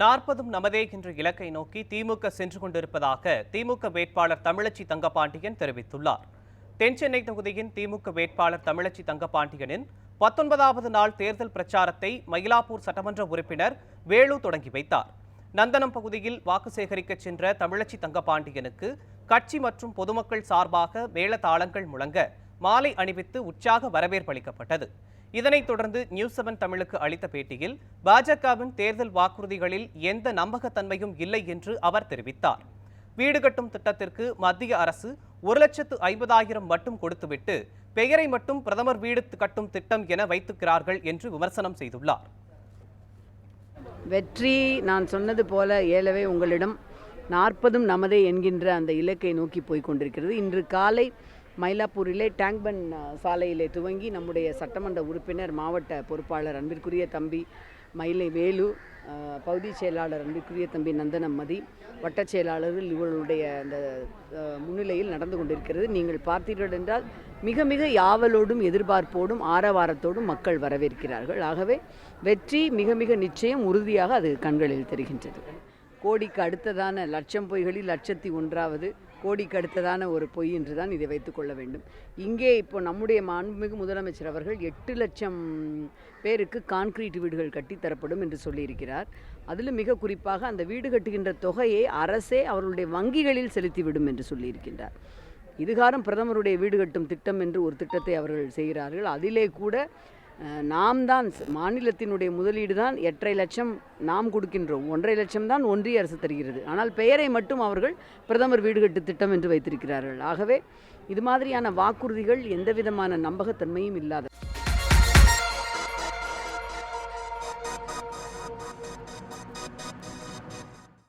நாற்பதும் நமதே என்ற இலக்கை நோக்கி திமுக சென்று கொண்டிருப்பதாக திமுக வேட்பாளர் தமிழச்சி தங்கபாண்டியன் தெரிவித்துள்ளார். தென்சென்னை தொகுதியின் திமுக வேட்பாளர் தமிழச்சி தங்கபாண்டியனின் பத்தொன்பதாவது நாள் தேர்தல் பிரச்சாரத்தை மயிலாப்பூர் சட்டமன்ற உறுப்பினர் வேலு தொடங்கி வைத்தார். நந்தனம் பகுதியில் வாக்கு சேகரிக்க சென்ற தமிழச்சி தங்கபாண்டியனுக்கு கட்சி மற்றும் பொதுமக்கள் சார்பாக மேளதாளங்கள் முழங்க மாலை அணிவித்து உற்சாக வரவேற்பளிக்கப்பட்டது இதனைத் தொடர்ந்து நியூஸ் செவன் தமிழுக்கு அளித்த பேட்டியில் பாஜகவின் தேர்தல் வாக்குறுதிகளில் எந்த நம்பகத்தன்மையும் இல்லை என்று அவர் தெரிவித்தார். வீடு கட்டும் திட்டத்திற்கு மத்திய அரசு ஒரு லட்சத்து ஐம்பதாயிரம் மட்டும் கொடுத்துவிட்டு பெயரை மட்டும் பிரதமர் வீடு கட்டும் திட்டம் என வைத்துக்கிறார்கள் என்று விமர்சனம் செய்துள்ளார். வெற்றி நான் சொன்னது போல ஏழவே உங்களிடம் நாற்பதும் நமதே என்கின்ற அந்த இலக்கை நோக்கி போய்க் கொண்டிருக்கிறது. இன்று காலை மயிலாப்பூரிலே டேங்க்பன் சாலையிலே துவங்கி நம்முடைய சட்டமன்ற உறுப்பினர் மாவட்ட பொறுப்பாளர் அன்பிற்குரிய தம்பி மயிலை வேலு பகுதிச் பகுதி செயலாளர் அன்பிற்குரிய தம்பி நந்தனம் மதி வட்டச் செயலாளர்கள் இவர்களுடைய அந்த முன்னிலையில் நடந்து கொண்டிருக்கிறது. நீங்கள் பார்த்தீர்கள் என்றால் மிக மிக யாவலோடும் எதிர்பார்ப்போடும் ஆரவாரத்தோடும் மக்கள் வரவேற்கிறார்கள். ஆகவே வெற்றி மிக மிக நிச்சயம் உறுதியாக அது கண்களில் தெரிகின்றது. கோடிக்கு அடுத்ததான லட்சம் பொய்களில் லட்சத்தி ஒன்றாவது கோடிக்கு அடுத்ததான ஒரு பொய் என்று தான் இதை வைத்துக்கொள்ள வேண்டும். இங்கே இப்போ நம்முடைய மாண்புமிகு முதலமைச்சர் அவர்கள் எட்டு லட்சம் பேருக்கு கான்கிரீட் வீடுகள் கட்டி தரப்படும் என்று சொல்லியிருக்கிறார். அதில் மிக குறிப்பாக அந்த வீடு கட்டுகின்ற தொகையை அரசே அவர்களுடைய வங்கிகளில் செலுத்திவிடும் என்று சொல்லியிருக்கின்றார். இதுகாரம் பிரதமருடைய வீடு கட்டும் திட்டம் என்று ஒரு திட்டத்தை அவர்கள் செய்கிறார்கள். அதிலே கூட நாம் தான் மாநிலத்தினுடைய முதலீடு தான் எட்டரை லட்சம் நாம் கொடுக்கின்றோம். ஒன்றரை லட்சம் தான் ஒன்றிய அரசு தருகிறது. ஆனால் பெயரை மட்டும் அவர்கள் பிரதமர் வீடு கட்டு திட்டம் என்று வைத்திருக்கிறார்கள். ஆகவே இது மாதிரியான வாக்குறுதிகள் எந்த விதமான நம்பகத்தன்மையும் இல்லாத